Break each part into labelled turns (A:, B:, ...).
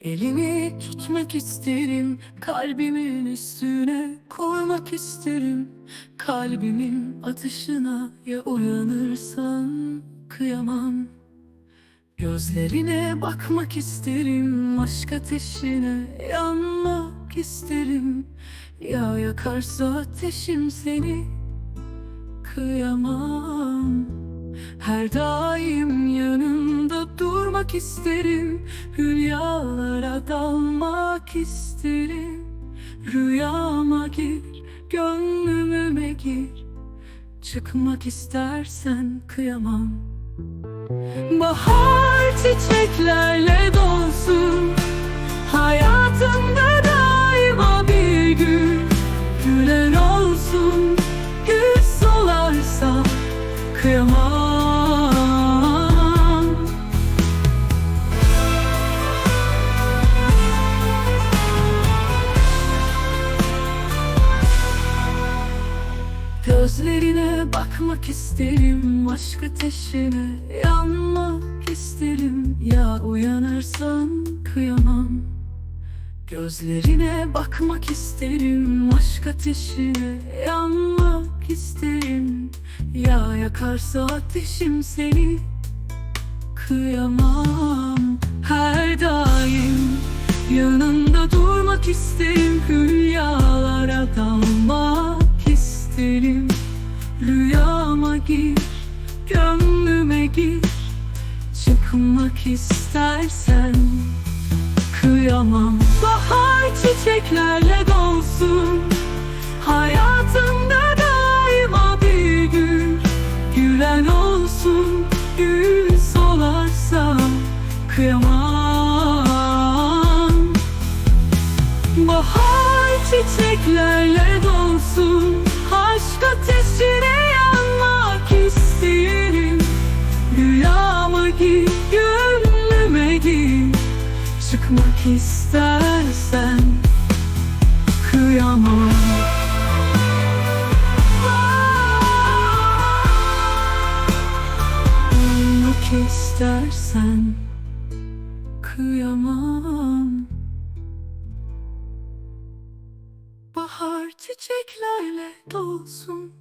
A: Elini tutmak isterim Kalbimin üstüne koymak isterim. Kalbimin atışına ya uyanırsan kıyamam. Gözlerine bakmak isterim Aşk ateşine yanmak isterim. Ya yakarsa ateşim seni Kıyamam. Her daim yanımda durmak isterim. Hülyalara dalmak isterim. Rüyama gir, gönlüme gir. Çıkmak istersen kıyamam. Bahar çiçeklerle dolsun. Hayatımda daima bir gün Gülen olsun. Gül solarsa Kıyamam Gözlerine bakmak isterim. Aşk ateşine yanmak isterim. Ya uyanırsan kıyamam. Gözlerine bakmak isterim. Aşk ateşine yanmak isterim. Ya yakarsa ateşim seni Kıyamam. Her daim yanında durmak isterim. Hülyalara Çıkmak istersen kıyamam. Bahar çiçeklerle dolsun Hayatımda daima bir gün Gülen olsun, gül solarsa Kıyamam. Bahar çiçeklerle dolsun Aşk ateşine yanmak isterim. Rüyama gir, istersen Kıyamam. Olmak istersen Kıyamam. Bahar çiçeklerle dolsun.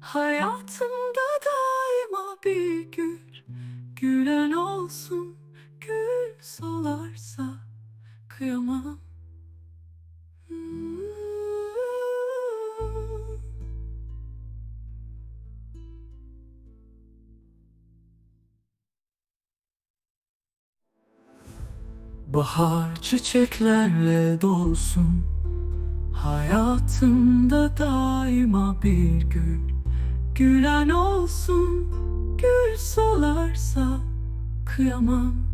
A: Hayatımda daima bir gül Gülen olsun Gül solarsa Kıyamam. Bahar çiçeklerle dolsun Hayatımda daima bir gül Gülen olsun Gül solarsa Kıyamam